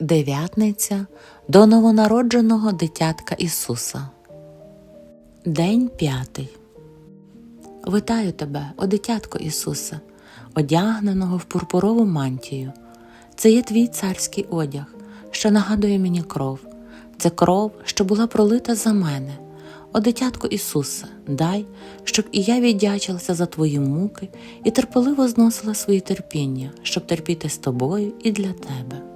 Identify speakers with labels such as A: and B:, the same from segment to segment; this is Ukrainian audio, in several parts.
A: Дев'ятниця до новонародженого дитятка Ісуса. День п'ятий. Витаю тебе, о дитятко Ісусе, одягненого в пурпурову мантію. Це є твій царський одяг, що нагадує мені кров. Це кров, що була пролита за мене. О дитятко Ісусе, дай, щоб і я віддячилася за твої муки і терпеливо зносила свої терпіння, щоб терпіти з тобою і для тебе.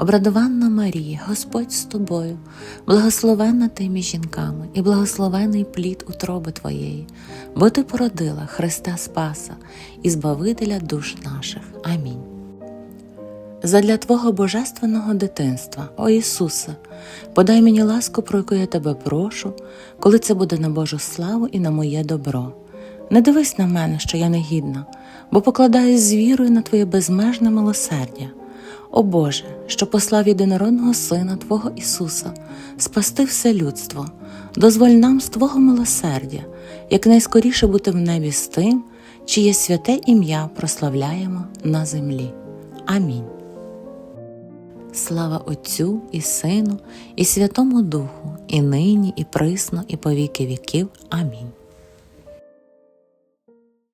A: обрадованна Марія, Господь з тобою, благословенна ти між жінками, і благословений плід утроби Твоєї, бо Ти породила Христа Спаса і Збавителя душ наших. Амінь. Задля Твого божественного дитинства, о Ісусе, подай мені ласку, про яку я тебе прошу, коли це буде на Божу славу і на моє добро. Не дивись на мене, що я негідна, бо покладаюсь з вірою на Твоє безмежне милосердя. О Боже, що послав єдинородного Сина Твого Ісуса, спасти все людство, дозволь нам з Твого милосердя, якнайскоріше бути в небі з тим, чиє святе ім'я прославляємо на землі. Амінь. Слава Отцю і Сину, і Святому Духу, і нині, і присно, і по віки віків. Амінь.